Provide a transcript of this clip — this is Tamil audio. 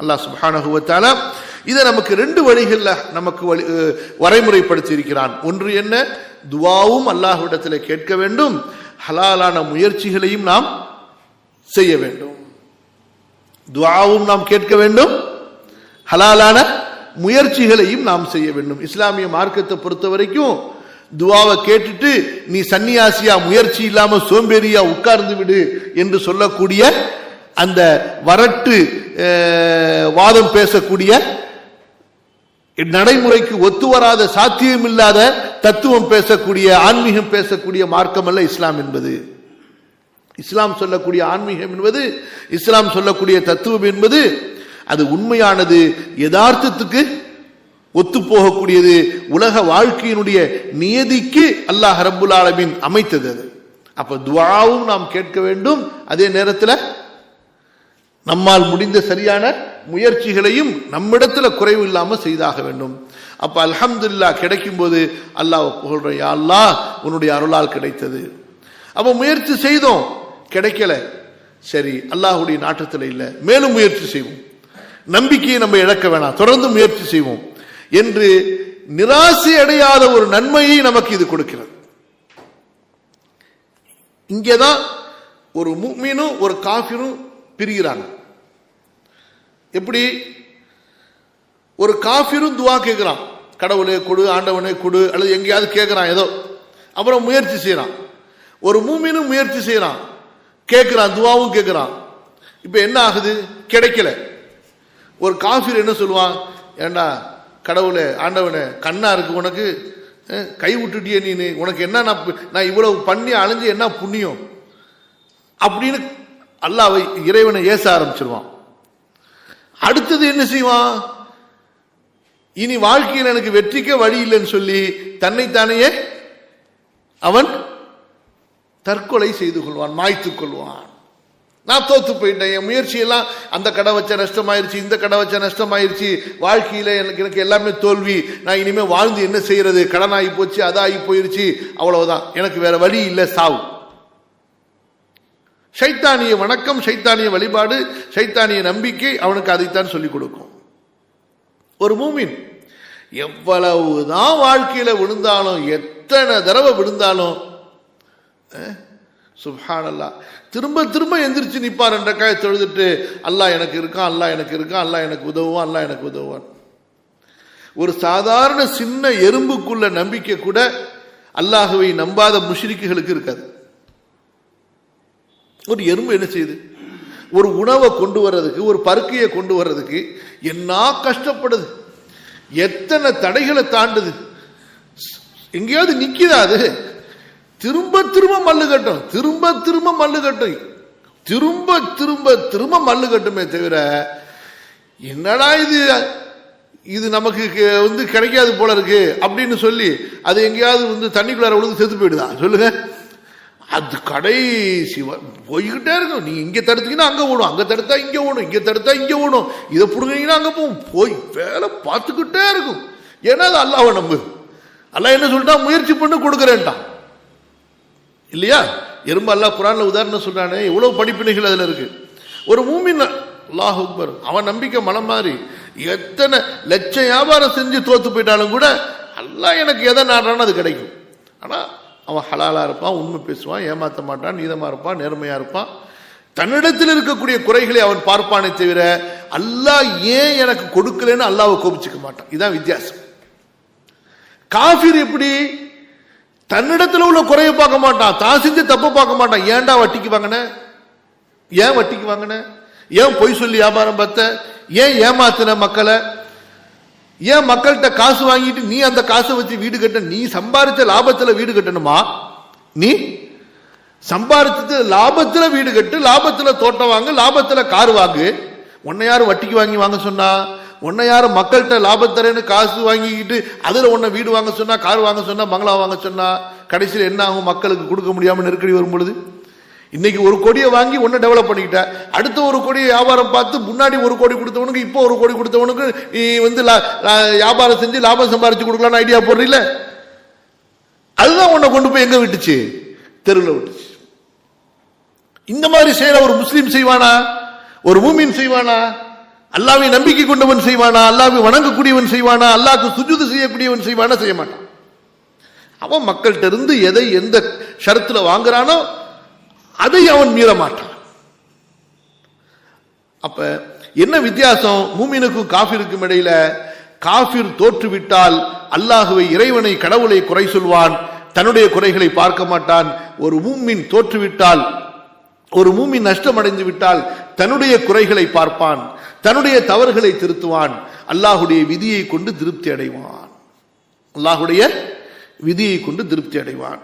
அல்லாஹ் சுபானகுவத்தால இதை நமக்கு ரெண்டு வழிகளில் நமக்கு வழி வரைமுறைப்படுத்தி இருக்கிறான் ஒன்று என்ன? துவாவும் அல்லாஹ்விடத்தில் கேட்க வேண்டும். ஹலாலான முயற்சிகளையும் நாம் செய்ய வேண்டும். துவாவும் நாம் கேட்க வேண்டும். ஹலாலான முயற்சிகளையும் நாம் செய்ய வேண்டும். இஸ்லாமிய மார்க்கத்தை பொறுத்த வரைக்கும் துவாவை கேட்டுட்டு நீ சன்னியாசியா முயற்சி இல்லாம சோம்பேறியா உட்கார்ந்து விடு என்று சொல்லக்கூடிய அந்த வரட்டு வாதம் பேசக்கூடிய நடைமுறைக்கு ஒத்து வராத சாத்தியமில்லாத தத்துவம் பேசக்கூடிய ஆன்மீகம் பேசக்கூடிய மார்க்கம் அல்ல இஸ்லாம் என்பது. இஸ்லாம் சொல்லக்கூடிய ஆன்மீகம் என்பது இஸ்லாம் சொல்லக்கூடிய தத்துவம் என்பது அது உண்மையானது யதார்த்தத்துக்கு ஒத்து போகக்கூடியது உலக வாழ்க்கையினுடைய நியதிக்கு அல்லாஹ் ரபுல் ஆலமின் அமைத்தது அது. அப்ப துவாவும் நாம் கேட்க வேண்டும் அதே நேரத்தில் நம்மால் முடிந்த சரியான முயற்சிகளையும் நம்மிடத்துல குறைவு இல்லாமல் செய்தாக வேண்டும். அப்ப அல்ஹம்துலில்லாஹ் கிடைக்கும் போது அல்லாஹ் புகழ்றோம் யா அல்லாஹ் உன்னுடைய அருளால் கிடைத்தது. அப்ப முயற்சி செய்தோம் கிடைக்கல. சரி அல்லாஹுடைய நாட்டத்தில் இல்லை மேலும் முயற்சி செய்வோம். நம்பிக்கையை நம்ம இழக்க வேணாம் தொடர்ந்து முயற்சி செய்வோம் என்று நிராசை அடையாத ஒரு நன்மையை நமக்கு இது கொடுக்கிறது. இங்கேதான் ஒரு முக்மீனும் ஒரு காஃபினும் பிரிகிறாங்க. எப்படி? ஒரு காஃபிரும் துவா கேட்குறான் கடவுளே கொடு ஆண்டவனே கொடு அல்லது எங்கேயாவது கேட்குறான் ஏதோ. அப்புறம் முயற்சி செய்கிறான் ஒரு மூமினும் முயற்சி செய்கிறான் கேட்குறான் துவாவும் கேட்குறான் இப்போ என்ன ஆகுது? கிடைக்கல. ஒரு காஃபிர் என்ன சொல்லுவான்? ஏண்டா கடவுளே ஆண்டவனே கண்ணா இருக்கு உனக்கு. கை விட்டுட்டியே நீ உனக்கு என்ன நான் நான் இவ்வளவு பண்ணி அழிஞ்சு என்ன புண்ணியம்? அப்படின்னு அல்லாவை இறைவனை ஏச ஆரம்பிச்சிருவான். அடுத்தது என்ன செய்வான்? இனி வாழ்க்கையில் எனக்கு வெற்றிக்க வழி இல்லைன்னு சொல்லி தன்னைத்தானையே அவன் தற்கொலை செய்து கொள்வான் மாய்த்து கொள்வான். நான் தோத்து போயிட்டேன் என் முயற்சியெல்லாம் அந்த கடை வச்ச நஷ்டமாயிருச்சு இந்த கடை வச்ச நஷ்டமாயிருச்சு வாழ்க்கையில் எனக்கு எனக்கு எல்லாமே தோல்வி. நான் இனிமேல் வாழ்ந்து என்ன செய்யறது? கடன் போச்சு அதாகி போயிருச்சு அவ்வளவுதான். எனக்கு வேற வழி இல்லை சாவு. சைத்தானிய வணக்கம் சைத்தானிய வழிபாடு சைத்தானிய நம்பிக்கை அவனுக்கு அதைத்தான் சொல்லிக் கொடுக்கும். ஒரு மூமின் எவ்வளவுதான் வாழ்க்கையில விழுந்தாலும் எத்தனை தடவை விழுந்தாலும் சுப்ஹானல்லா. திரும்ப திரும்ப எந்திரிச்சு நிற்பார் என்ற காய தொழுதுட்டு அல்லாஹ் எனக்கு இருக்கான் அல்லாஹ் எனக்கு இருக்கான் அல்லாஹ் எனக்கு உதவுவான் அல்லாஹ் எனக்கு உதவுவான். ஒரு சாதாரண சின்ன எறும்புக்குள்ள நம்பிக்கை கூட அல்லாஹுவை நம்பாத முஷ்ரிக்குகளுக்கு இருக்காது. ஒரு எறும்பு என்ன செய்யுது? ஒரு உணவை கொண்டு வர்றதுக்கு ஒரு பருக்கையை கொண்டு வர்றதுக்கு என்ன கஷ்டப்படுது? எத்தனை தடைகளை தாண்டுது? எங்கேயாவது நிற்கிதா அது? திரும்ப திரும்ப மல்லு கட்டும். திரும்ப திரும்ப மல்லு கட்டும். திரும்ப திரும்ப திரும்ப மல்லு கட்டுமே தவிர என்னடா இது? இது நமக்கு வந்து கிடைக்காது போல இருக்கு அப்படின்னு சொல்லி அது எங்கேயாவது வந்து தண்ணிக்குள்ளார விழுந்து செத்து போயிடுதா? சொல்லுங்க. அது கடைசி வ- போய்கிட்டே இருக்கும். நீ இங்கே தடுத்தீங்கன்னா அங்கே ஓடும். அங்கே தடுத்தா இங்கே ஓடும். இங்கே தடுத்தா இங்கே ஓடும். இதை பிடுங்கிங்கன்னா அங்கே போகும். போய் வேலை பார்த்துக்கிட்டே இருக்கும். ஏன்னா அது அல்லாவை நம்பு. அல்லாஹ் என்ன சொல்லிட்டா? முயற்சி பண்ணி கொடுக்குறேன்ட்டான். இல்லையா? எறும்பு அல்லாஹ் குரானில் உதாரணம் சொல்கிறானே எவ்வளோ படிப்பினைகள் அதில் இருக்கு. ஒரு மூமின் அல்லாஹ் அக்பர் அவன் நம்பிக்கை மலம் மாறி எத்தனை லட்சம் வியாபாரம் செஞ்சு தோற்று போயிட்டாலும் கூட அல்லாஹ் எனக்கு எதை நாடுறானோ அது கிடைக்கும். ஆனால் அவன் ஹலாலாக இருப்பான் உண்மை பேசுவான் ஏமாற்ற மாட்டான் நீதமா இருப்பான் நேர்மையாக இருப்பான். தன்னிடத்தில் இருக்கக்கூடிய குறைகளை அவன் பார்ப்பானே தவிர அல்லாஹ் ஏன் எனக்கு கொடுக்கலன்னு அல்லாவை கோபிச்சுக்க மாட்டான். இதான் வித்தியாசம். காஃபிர் எப்படி? தன்னிடத்தில் உள்ள குறைய பார்க்க மாட்டான் தான் செஞ்சு தப்பு பார்க்க மாட்டான். ஏன்டா வட்டிக்கு வாங்கின? ஏன் வட்டிக்கு வாங்கின? ஏன் பொய் சொல்லி வியாபாரம் பார்த்த? ஏன் ஏமாத்தின மக்களை? ஏன் மக்கள்கிட்ட காசு வாங்கிட்டு நீ அந்த காசை வச்சு வீடு கட்ட நீ சம்பாரிச்ச லாபத்துல வீடு கட்டணுமா? நீ சம்பாரிச்சது லாபத்துல வீடு கட்டு லாபத்துல தோட்டம் வாங்கு லாபத்துல கார் வாங்கு. உன்னை யார் வட்டிக்கு வாங்கி வாங்க சொன்னா? உன்னை யார் மக்கள்கிட்ட லாபத்தரேன்னு காசு வாங்கிக்கிட்டு அதில் உன்னை வீடு வாங்க சொன்னா கார் வாங்க சொன்னா பங்களா வாங்க சொன்னா கடைசியில் என்ன ஆகும்? மக்களுக்கு கொடுக்க முடியாமல் நெருக்கடி வரும் பொழுது? இன்னைக்கு ஒரு கொடியை வாங்கி ஒன்னு டெவலப் பண்ணிக்கிட்ட. அடுத்த ஒரு கொடி வியாபாரம் பார்த்து முன்னாடி ஒரு கோடி கொடுத்தவனுக்கு இப்போ ஒரு கோடி கொடுத்தவனுக்கு நீ வந்து வியாபாரம் செஞ்சு லாபம் சம்பாரிச்சு கொடுக்கலாம்னு ஐடியா போடுறீல அதுதான் உன்னை கொண்டு போய் எங்க விட்டுச்சு? தெருவில் விட்டுச்சு. இந்த மாதிரி செய்யற ஒரு முஸ்லீம் செய்வானா? ஒரு மூமின் செய்வானா? அல்லாவை நம்பிக்கை கொண்டவன் செய்வானா? அல்லாவை வணங்கக்கூடியவன் செய்வானா? அல்லாஹ்க்கு சுஜுது செய்யக்கூடியவன் செய்வானா? செய்ய மாட்டான் அவன் மக்கள்கிட்ட இருந்து எதை எந்த ஷரத்தில் வாங்குறானோ அதை அவன் மீற மாட்டான் அப்ப என்ன வித்தியாசம்? மூமினுக்கும் காஃபிருக்கும் இடையில காஃபிர் தோற்றுவிட்டால் அல்லாஹுவை இறைவனை கடவுளை குறை சொல்வான் தன்னுடைய குறைகளை பார்க்க மாட்டான். ஒரு மூமின் தோற்றுவிட்டால் ஒரு மூமி நஷ்டமடைந்து விட்டால் தன்னுடைய குறைகளை பார்ப்பான் தன்னுடைய தவறுகளை திருத்துவான் அல்லாஹுடைய விதியை கொண்டு திருப்தி அடைவான். அல்லாஹுடைய விதியை கொண்டு திருப்தி அடைவான்.